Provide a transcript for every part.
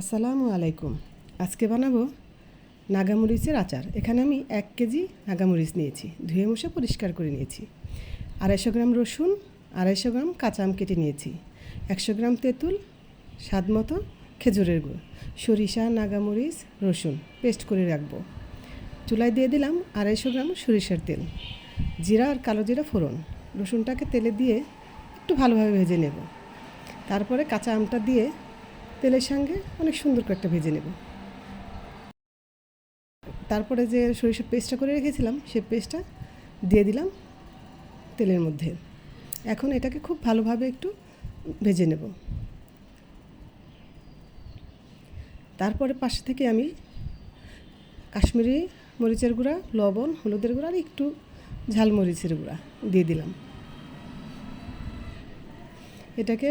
আসসালামু আলাইকুম। আজকে বানাবো নাগামরিচের আচার। এখানে আমি এক কেজি নাগামরিচ নিয়েছি। ধুয়ে মুছে পরিষ্কার করে নিয়েছি। আড়াইশো গ্রাম রসুন, আড়াইশো গ্রাম কাঁচা আম কেটে নিয়েছি। একশো গ্রাম তেঁতুল, স্বাদ মতো খেজুরের গুঁড়ো, সরিষা, নাগামরিচ, রসুন পেস্ট করে রাখব। চুলায় দিয়ে দিলাম আড়াইশো গ্রাম সরিষার তেল। জিরা আর কালো জিরা ফোড়ন। রসুনটাকে তেলে দিয়ে একটু ভালোভাবে ভেজে নেব। তারপরে কাঁচা আমটা দিয়ে তেলের সঙ্গে অনেক সুন্দর করে একটা ভেজে নেব। তারপরে যে সরিষার পেস্টটা করে রেখেছিলাম, সেই পেস্টটা দিয়ে দিলাম তেলের মধ্যে। এখন এটাকে খুব ভালোভাবে একটু ভেজে নেব। তারপরে পাশে থেকে আমি কাশ্মীরি মরিচের গুঁড়া, লবণ, হলুদের গুঁড়া আর একটু ঝাল মরিচের গুঁড়া দিয়ে দিলাম। এটাকে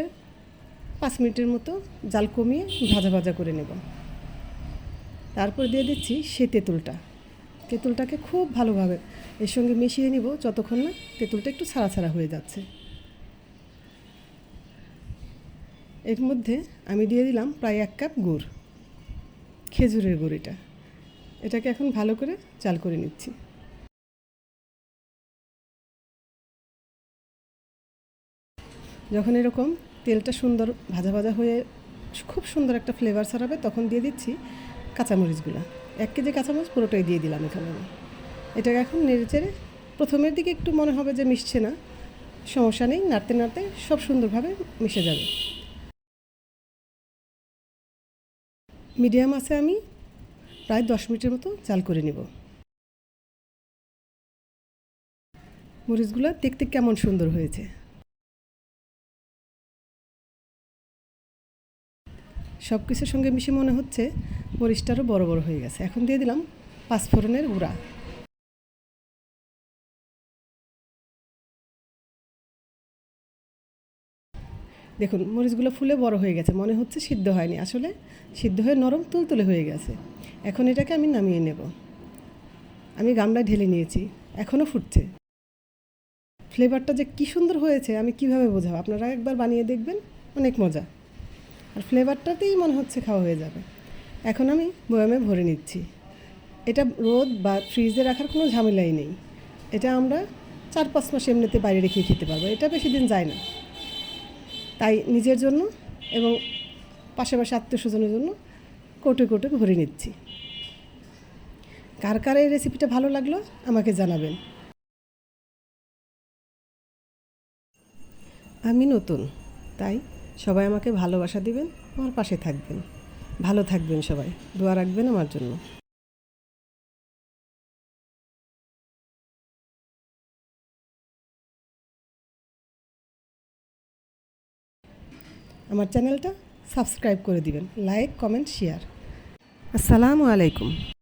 পাঁচ মিনিটের মতো জাল কমিয়ে ভাজা ভাজা করে নেব। তারপর দিয়ে দিচ্ছি সে তেঁতুলটা। তেঁতুলটাকে খুব ভালোভাবে এর সঙ্গে মিশিয়ে নিব যতক্ষণ না তেঁতুলটা একটু ছাড়া ছাড়া হয়ে যাচ্ছে। এর মধ্যে আমি দিয়ে দিলাম প্রায় এক কাপ গুড়, খেজুরের গুড় এটা এটাকে এখন ভালো করে চাল করে নিচ্ছি। যখন এরকম তেলটা সুন্দর ভাজা ভাজা হয়ে খুব সুন্দর একটা ফ্লেভার ছাড়াবে, তখন দিয়ে দিচ্ছি কাঁচামরিচগুলো। এক কেজি কাঁচামরিচ পুরোটাই দিয়ে দিলাম এখানে আমি। এটাকে এখন নেড়ে চেড়ে প্রথমের দিকে একটু মনে হবে যে মিশছে না, সমস্যা নেই, নাড়তে নাড়তে সব সুন্দরভাবে মিশে যাবে। মিডিয়াম আছে আমি প্রায় দশ মিনিটের মতো চাল করে নিব। মরিচগুলো দেখতে কেমন সুন্দর হয়েছে। সব কিছুর সঙ্গে মিশে মনে হচ্ছে মরিচটারও বড় বড় হয়ে গেছে। এখন দিয়ে দিলাম পাঁচফোড়নের গুঁড়া। দেখুন, মরিচগুলো ফুলে বড় হয়ে গেছে, মনে হচ্ছে সিদ্ধ হয়নি। আসলে সিদ্ধ হয়ে নরম তুলতুলে হয়ে গেছে। এখন এটাকে আমি নামিয়ে নেব। আমি গামলায় ঢেলে নিয়েছি এখনও ফুটছে। ফ্লেভারটা যে কী সুন্দর হয়েছে, আমি কীভাবে বোঝাবো? আপনারা একবার বানিয়ে দেখবেন, অনেক মজা। আর ফ্লেভারটাতেই মনে হচ্ছে খাওয়া হয়ে যাবে। এখন আমি বয়ামে ভরে নিচ্ছি। এটা রোদ বা ফ্রিজে রাখার কোনো ঝামেলাই নেই। এটা আমরা চার পাঁচ মাস এমনিতে বাইরে রেখে খেতে পারব। এটা বেশি দিন যায় না। তাই নিজের জন্য এবং পাশাপাশি আত্মীয় স্বজনের জন্য কোটে কোটে ভরে নিচ্ছি। কার কার এই রেসিপিটা ভালো লাগল আমাকে জানাবেন। আমি নতুন, তাই সবাই আমাকে ভালোবাসা দিবেন, আমার পাশে থাকবেন। ভালো থাকবেন সবাই। দোয়া রাখবেন আমার জন্য। আমার চ্যানেলটা সাবস্ক্রাইব করে দিবেন। Like, comment, share. আসসালামু আলাইকুম।